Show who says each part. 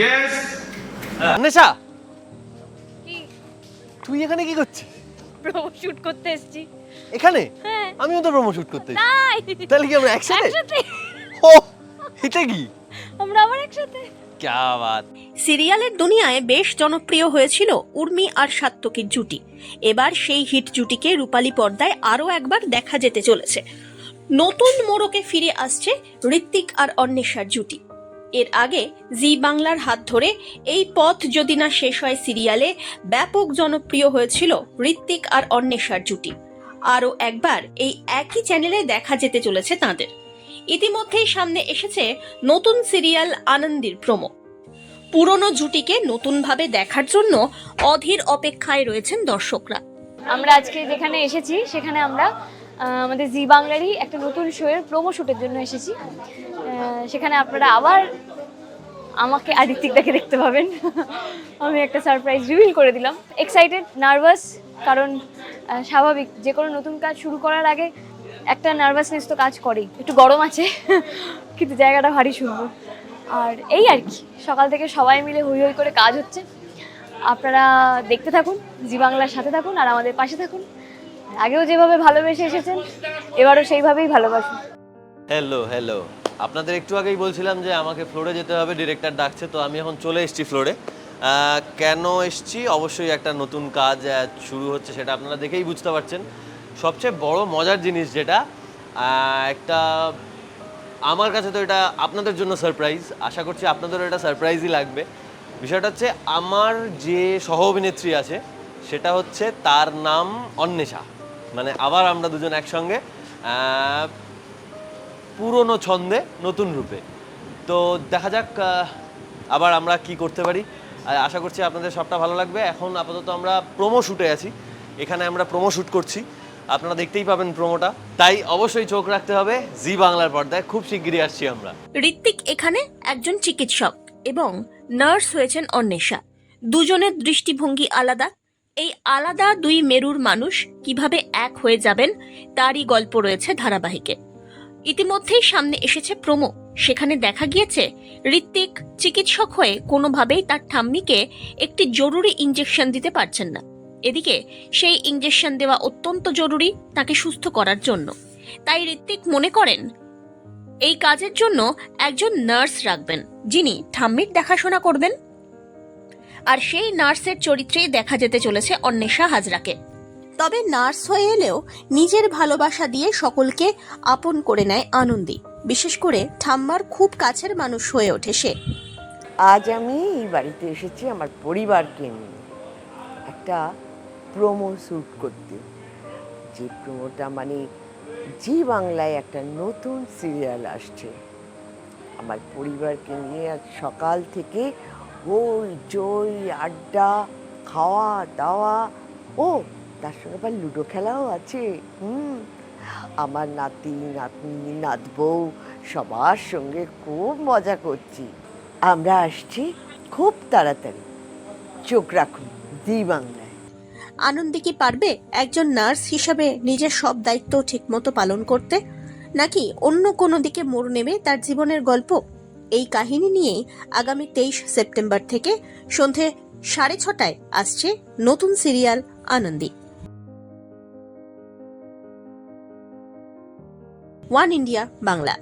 Speaker 1: Yes
Speaker 2: নেশা
Speaker 3: কি?
Speaker 2: তুই এখানে কি করছিস?
Speaker 3: প্রোমো শুট করতে এসেছি।
Speaker 2: এখানে?
Speaker 3: হ্যাঁ।
Speaker 2: আমিও তো প্রোমো শুট করতে এসেছি।
Speaker 3: তাই।
Speaker 2: তাহলে কি আমরা একসাথে?
Speaker 3: একসাথে।
Speaker 2: ও এটা কি?
Speaker 3: আমরা আবার একসাথে।
Speaker 4: সিরিয়ালের দুনিয়ায় বেশ জনপ্রিয় হয়েছিল উর্মি আর সাত্তকীর জুটি। এবার সেই হিট জুটিকে রূপালী পর্দায় আরও একবার দেখা যেতে চলেছে। নতুন মোড়কে ফিরে আসছে ঋত্বিক আর অন্বেষার জুটি। এর আগে জি বাংলার হাত ধরে এই পথ যদি না শেষ হয় সিরিয়ালে, ব্যাপক জনপ্রিয় হয়েছিল ঋত্বিক আর অন্বেষার জুটি। আরও একবার এই একই চ্যানেলে দেখা যেতে চলেছে তাঁদের। ইতিমধ্যেই সামনে এসেছে নতুন সিরিয়াল আনন্দির প্রোমো। পুরনো জুটিকে নতুনভাবে দেখার জন্য অধীর অপেক্ষায় রয়েছেন দর্শকরা।
Speaker 3: আমরা আজকে যেখানে এসেছি, সেখানে আমরা আমাদের জি বাংলারই একটা নতুন শোয়ের প্রোমো শুটের জন্য এসেছি। সেখানে আপনারা আবার আমাকে আর ঋত্বিকদাকে দেখতে পাবেন। আমি একটা সারপ্রাইজ রিভিল করে দিলাম। এক্সাইটেড নার্ভাস কারণ স্বাভাবিক, যে কোনো নতুন কাজ শুরু করার আগে একটা নার্ভাসনেস তো কাজ করেই। একটু গরম আছে, কিন্তু জায়গাটা ভারী সুন্দর। আর এই আর কি, সকাল থেকে সবাই মিলে হই হই করে কাজ হচ্ছে। আপনারা দেখতে থাকুন, জি বাংলার সাথে থাকুন আর আমাদের পাশে থাকুন। আগেও যেভাবে ভালোবেসে এসেছেন, এবারও সেইভাবেই ভালোবাসুন।
Speaker 2: হ্যালো হ্যালো আপনাদের একটু আগেই বলছিলাম যে আমাকে ফ্লোরে যেতে হবে, ডিরেক্টর ডাকছে, তো আমি এখন চলে এসেছি ফ্লোরে। কেন এসছি? অবশ্যই একটা নতুন কাজ শুরু হচ্ছে সেটা আপনারা দেখেই বুঝতে পারছেন। সবচেয়ে বড় মজার জিনিস যেটা একটা, আমার কাছে তো এটা আপনাদের জন্য সারপ্রাইজ আশা করছি আপনাদেরও এটা সারপ্রাইজই লাগবে। বিষয়টা হচ্ছে আমার যে সহ অভিনেত্রী আছে, সেটা হচ্ছে তার নাম অন্বেষা। মানে আবার আমরা দুজন একসঙ্গে পুরনো ছন্দে নতুন রূপে। তো দেখা যাক আবার আমরা কি করতে পারি। আশা করছি আপনাদের সবটা ভালো লাগবে। এখন আপাতত আমরা প্রোমো শুটে আছি। এখানে আমরা প্রোমো শ্যুট করছি। আপনারা দেখতেই পাবেন প্রোমোটা তাই অবশ্যই চোখ রাখতে হবে, জি বাংলার পর্দায়। খুব শিগগিরই আসছি আমরা।
Speaker 4: ঋত্বিক এখানে একজন চিকিৎসক এবং নার্স হয়েছেন অন্বেষা। দুজনের দৃষ্টিভঙ্গি আলাদা। এই আলাদা দুই মেরুর মানুষ কীভাবে এক হয়ে যাবেন, তারই গল্প রয়েছে ধারাবাহিকে। ইতিমধ্যেই সামনে এসেছে প্রোমো। সেখানে দেখা গিয়েছে, ঋত্বিক চিকিৎসক হয়ে কোনোভাবেই তার ঠাম্মিকে একটি জরুরি ইঞ্জেকশন দিতে পারছেন না। এদিকে, সেই ইঞ্জেকশন দেওয়া অত্যন্ত জরুরি তাকে সুস্থ করার জন্য। তাই ঋত্বিক মনে করেন, এই কাজের জন্য একজন নার্স রাখবেন, যিনি ঠাম্মির দেখাশোনা করবেন। আর সেই নার্সের চরিত্রেই দেখা যেতে চলেছে অন্বেষা হাজরাকে। তবে নার্স হয়ে এলেও নিজের ভালোবাসা দিয়ে সকলকে আপন করে নেয় আনন্দী। বিশেষ করে ঠাম্মার খুব কাছের মানুষ হয়ে ওঠে সে।
Speaker 5: আজ আমি এই বাড়িতে এসেছি আমার পরিবারকে নিয়ে। একটা প্রোমো শ্যুট করতে। যে প্রোমোটা মানে জি বাংলায় একটা নতুন সিরিয়াল আসছে। আমার পরিবারকে নিয়ে আজ সকাল থেকে হই জই আড্ডা, খাওয়া, দাওয়া, ও, তার সঙ্গে আবার লুডো খেলাও আছে। হুম, আমার নাতি, নাতনি নাত বউ সবার সঙ্গে খুব মজা করছি। আমরা আসছি খুব তাড়াতাড়ি। চোখ রাখুন দি বাংলায়
Speaker 4: আনন্দী কি পারবে একজন নার্স হিসাবে নিজের সব দায়িত্ব ঠিকমতো পালন করতে? নাকি অন্য কোনো দিকে মোড় নেবে তার জীবনের গল্প? এই কাহিনী নিয়েই আগামী তেইশ সেপ্টেম্বর থেকে সন্ধে সাড়ে ছটায় আসছে নতুন serial Anandi. One India Bangla.